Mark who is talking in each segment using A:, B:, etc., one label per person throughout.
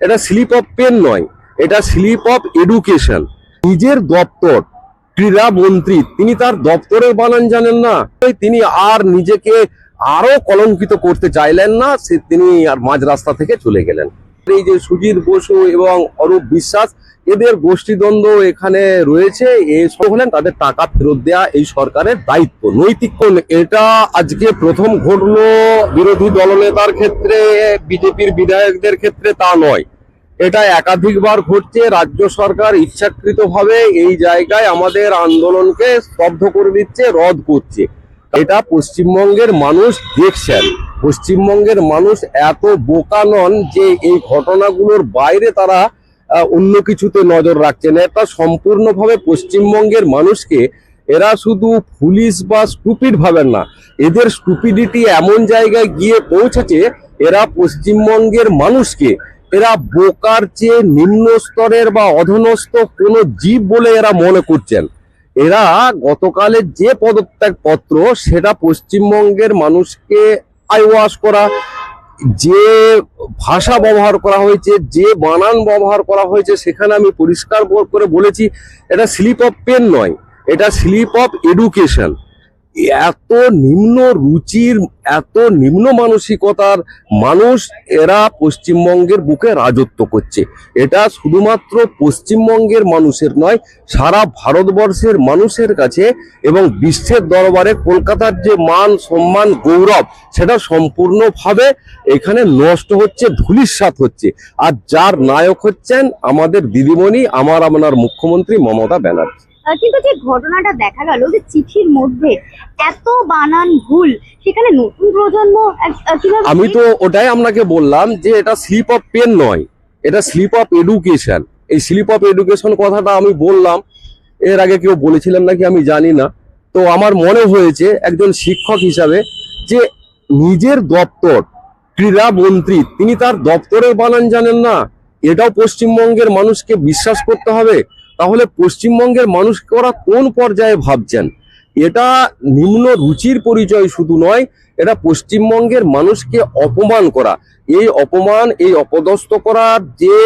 A: এটা slip of pen নয়, এটা স্লিপ অফ এডুকেশন নিজের দপ্তর, ক্রীড়া মন্ত্রী, তিনি তার দপ্তরের বানান জানেন না। তিনি আর নিজেকে আরও কলঙ্কিত করতে চাইলেন না, সে তিনি আর মাঝ রাস্তা থেকে চলে গেলেন। এই যে সুজিত বসু এবং অরূপ বিশ্বাস, এদের গোষ্ঠীদ্বন্দ্ব এখানে রয়েছে। এ সব হলেন তাদের টাকা ফেরত দেওয়া এই সরকারের দায়িত্ব। নৈতিক এটা আজকে প্রথম ঘটলো বিরোধী দলনেতার ক্ষেত্রে, বিজেপির বিধায়কদের ক্ষেত্রে তা নয়। এটা একাধিকবার ঘটছে, রাজ্য সরকার ইচ্ছাকৃতভাবে এই জায়গায় আমাদের আন্দোলনকে স্তব্ধ করে দিচ্ছে, রদ করছে। এটা পশ্চিমবঙ্গের মানুষ দেখছেন। পশ্চিমবঙ্গের মানুষ এত বোকা নন যে এই ঘটনাগুলোর বাইরে তারা অন্য কিছুতে নজর রাখছেন। এটা সম্পূর্ণভাবে পশ্চিমবঙ্গের মানুষকে এরা শুধু পুলিশ বা স্টুপিড ভাবেন না, এদের স্টুপিডিটি এমন জায়গায় গিয়ে পৌঁছেছে, এরা পশ্চিমবঙ্গের মানুষকে, এরা বোকার চেয়ে নিম্ন স্তরের বা অধনস্থ কোনো জীব বলে এরা মনে করছেন। এরা গতকালের যে পদত্যাগ পত্র সেটা পশ্চিমবঙ্গের মানুষকে আইওয়াশ করা, যে ভাষা ব্যবহার করা হয়েছে, যে বানান ব্যবহার করা হয়েছে, সেখানে আমি পরিষ্কার করে বলেছি, এটা স্লিপ অফ পেন নয়, এটা স্লিপ অফ এডুকেশন এত নিম্ন রুচির, এত নিম্ন মানসিকতার মানুষ এরা পশ্চিমবঙ্গের বুকে রাজত্ব করছে। এটা শুধুমাত্র পশ্চিমবঙ্গের মানুষের নয়, সারা ভারতবর্ষের মানুষের কাছে এবং বিশ্বের দরবারে কলকাতার যে মান, সম্মান, গৌরব, সেটা সম্পূর্ণভাবে এখানে নষ্ট হচ্ছে ধুলিস্বাত হচ্ছে। আর যার নায়ক হচ্ছেন আমাদের দিদিমণি, আমার আপনার মুখ্যমন্ত্রী মমতা ব্যানার্জি।
B: কিন্তু যে ঘটনাটা দেখা গেল যে চিঠির মধ্যে এত বানান ভুল সেখানে নতুন প্রজন্ম
A: আমি তো ওটাই আপনাকে বললাম যে এটা স্লিপ অফ পেন নয় এটা স্লিপ অফ এডুকেশন এই স্লিপ অফ এডুকেশন কথাটা আমি বললাম এর আগে কেউ বলেছিলেন নাকি আমি জানি না। তো আমার মনে হয়েছে একজন শিক্ষক হিসাবে যে নিজের দপ্তর ক্রীড়া মন্ত্রী তিনি তার দপ্তরের বানান জানেন না। এটাও পশ্চিমবঙ্গের মানুষকে বিশ্বাস করতে হবে। তাহলে পশ্চিমবঙ্গের মানুষ ওরা কোন পর্যায়ে ভাবছেন? এটা নিম্ন রুচির পরিচয় শুধু নয়, এটা পশ্চিমবঙ্গের মানুষকে অপমান করা। এই অপমান, এই অপদস্থ করার যে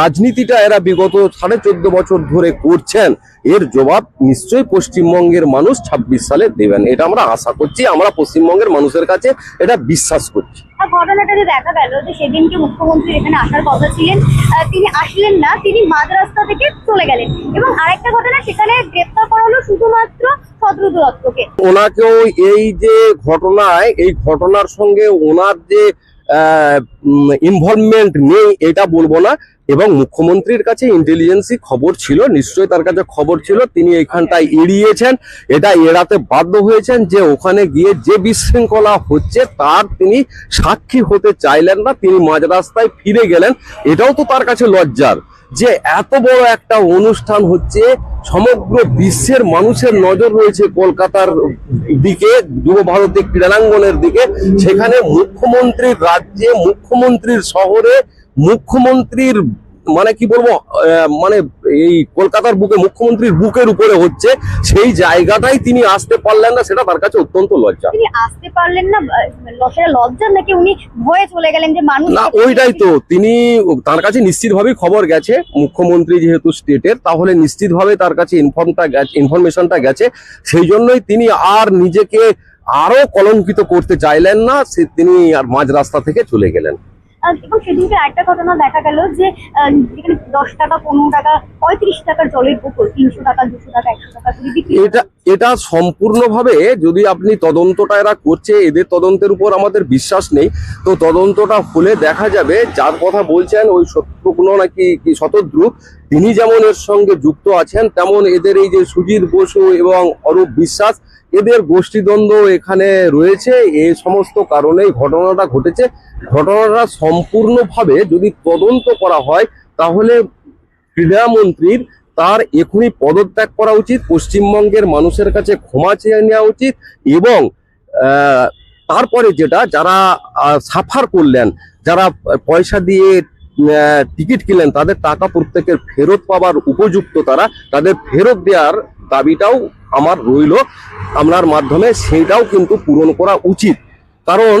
A: রাজনীতিটা এরা বিগত সাড়ে চোদ্দ বছর ধরে করছেন, এর জবাব নিশ্চয়ই পশ্চিমবঙ্গের মানুষ ছাব্বিশ সালে দেবেন। এটা আমরা আশা করছি, আমরা পশ্চিমবঙ্গের মানুষের কাছে এটা বিশ্বাস করছি।
B: ঘটনাটা দেখা গেল যে সেদিনকে মুখ্যমন্ত্রী এখানে আসার কথা ছিলেন তিনি আসলেন না, তিনি মাঝ রাস্তা থেকে চলে গেলেন। এবং আরেকটা ঘটনা, সেখানে গ্রেপ্তার করা হলো শুধুমাত্র শত্রুত দত্তকে
A: ওনাকেও এই যে ঘটনায়, এই ঘটনার সঙ্গে ওনার যে ইনভলভমেন্ট নেই এটা বলব না। এবং মুখ্যমন্ত্রীর কাছে ইন্টেলিজেন্সি খবর ছিল নিশ্চয়ই তার কাছে খবর ছিল তিনি এখানটায় এড়িয়েছেন এটা এড়াতে বাধ্য হয়েছেন যে ওখানে গিয়ে যে বিশৃঙ্খলা হচ্ছে তার তিনি সাক্ষী হতে চাইলেন না তিনি মাঝ রাস্তায় ফিরে গেলেন। এটাও তো তার কাছে লজ্জার যে এত বড় একটা অনুষ্ঠান হচ্ছে সমগ্র বিশ্বের মানুষের নজর রয়েছে কলকাতার দিকে যুব ভারতী ক্রীড়াঙ্গনের দিকে সেখানে মুখ্যমন্ত্রীর রাজ্যে মুখ্যমন্ত্রীর শহরে মুখ্যমন্ত্রীর মানে কি বলব মানে এই কলকাতার বুকে মুখ্যমন্ত্রীর বুকের উপরে হচ্ছে সেই জায়গাটাই তিনি আসতে পারলেন না সেটা তার কাছে অত্যন্ত লজ্জা।
B: তিনি আসতে পারলেন না সেটা লজ্জার নাকি উনি ভয়ে চলে গেলেন যে মানুষ
A: না ওইটাই তো তিনি তার কাছে নিশ্চিতভাবেই খবর গেছে মুখ্যমন্ত্রী যেহেতু স্টেটের তাহলে নিশ্চিতভাবে তার কাছে ইনফর্মটা গেছে ইনফরমেশনটা গেছে সেই জন্যই তিনি আর নিজেকে আরও কলঙ্কিত করতে চাইলেন না সে তিনি আর মাঝ রাস্তা থেকে চলে গেলেন।
B: এবং সেদিনকে আরেকটা ঘটনা দেখা গেল যে যেখানে দশ টাকা পনেরো টাকা পঁয়ত্রিশ টাকার জলের বোতল তিনশো টাকা দুশো টাকা একশো টাকা করে বিক্রি
A: এটা এটা সম্পূর্ণভাবে যদি আপনি তদন্তটা এরা করছে এদের তদন্তের উপর আমাদের বিশ্বাস নেই। তো তদন্তটা হলে দেখা যাবে যার কথা বলছেন ওই শত্রুঘ্ন নাকি কি শতদ্রু তিনি যেমন এর সঙ্গে যুক্ত আছেন তেমন এদের এই যে সুজিত বসু এবং অরূপ বিশ্বাস এদের গোষ্ঠীদ্বন্দ্ব এখানে রয়েছে। এই সমস্ত কারণেই ঘটনাটা ঘটেছে। ঘটনাটা সম্পূর্ণভাবে যদি তদন্ত করা হয়, তাহলে ক্রীড়ামন্ত্রীর তার এখনই পদত্যাগ করা উচিত, পশ্চিমবঙ্গের মানুষের কাছে ক্ষমা চেয়ে নেওয়া উচিত এবং তারপরে যেটা যারা সাফার করলেন, যারা পয়সা দিয়ে টিকিট কিনলেন, তাদের টাকা প্রত্যেকের ফেরত পাবার উপযুক্ত তারা, তাদের ফেরত দেওয়ার দাবিটাও আমার রইল আপনার মাধ্যমে সেইটাও কিন্তু পূরণ করা উচিত। কারণ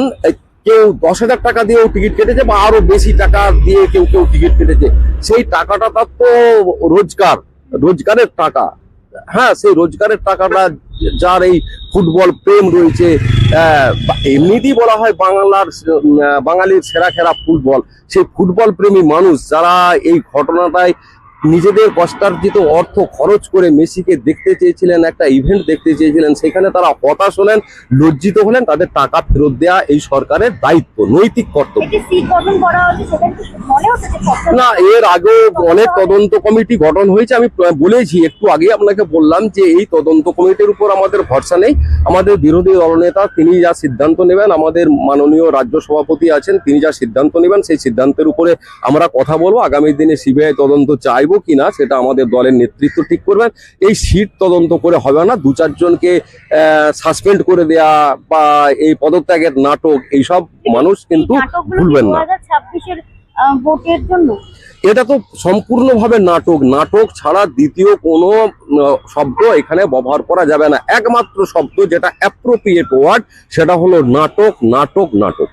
A: কেউ দশ হাজার টাকা দিয়েও টিকিট কেটেছে বা আরও বেশি টাকা দিয়ে কেউ কেউ টিকিট কেটেছে, সেই টাকাটা তার তো রোজগার, রোজগারের টাকা। হ্যাঁ সেই রোজগারের টাকাটা যার এই ফুটবল প্রেম রয়েছে এমনিতেই বলা হয় বাংলার বাঙালির সেরা খেলা ফুটবল। সেই ফুটবল প্রেমী মানুষ যারা এই ঘটনাটায় নিজেদের কষ্টার্জিত অর্থ খরচ করে মেসিকে দেখতে চেয়েছিলেন একটা ইভেন্ট দেখতে চেয়েছিলেন সেখানে তারা হতাশ হলেন লজ্জিত হলেন তাদের টাকা ফেরত দেওয়া এই সরকারের দায়িত্ব নৈতিক কর্তব্য। না এর আগেও অনেক তদন্ত কমিটি গঠন হয়েছে আমি বলেছি একটু আগে আপনাকে বললাম যে এই তদন্ত কমিটির উপর আমাদের ভরসা নেই। আমাদের বিরোধী দলনেতা তিনি যা সিদ্ধান্ত নেবেন আমাদের মাননীয় রাজ্য সভাপতি আছেন তিনি যা সিদ্ধান্ত নেবেন সেই সিদ্ধান্তের উপরে আমরা কথা বলব। আগামী দিনে সিবিআই তদন্ত চাইব। কিনা সেটা আমাদের দলের নেতৃত্ব ঠিক করবেন। এই সিট তদন্ত করে হবে না দু চারজনকে সাসপেন্ড করে দেয়া বা এই পদত্যাগের নাটক এইসব মানুষ কিন্তু ভুলবেন না।
B: ভোটের জন্য?
A: এটা তো সম্পূর্ণভাবে নাটক নাটক ছাড়া দ্বিতীয় কোনো শব্দ এখানে ব্যবহার করা যাবে না। একমাত্র শব্দ যেটা অ্যাপ্রোপ্রিয়েট ওয়ার্ড সেটা হলো নাটক নাটক নাটক।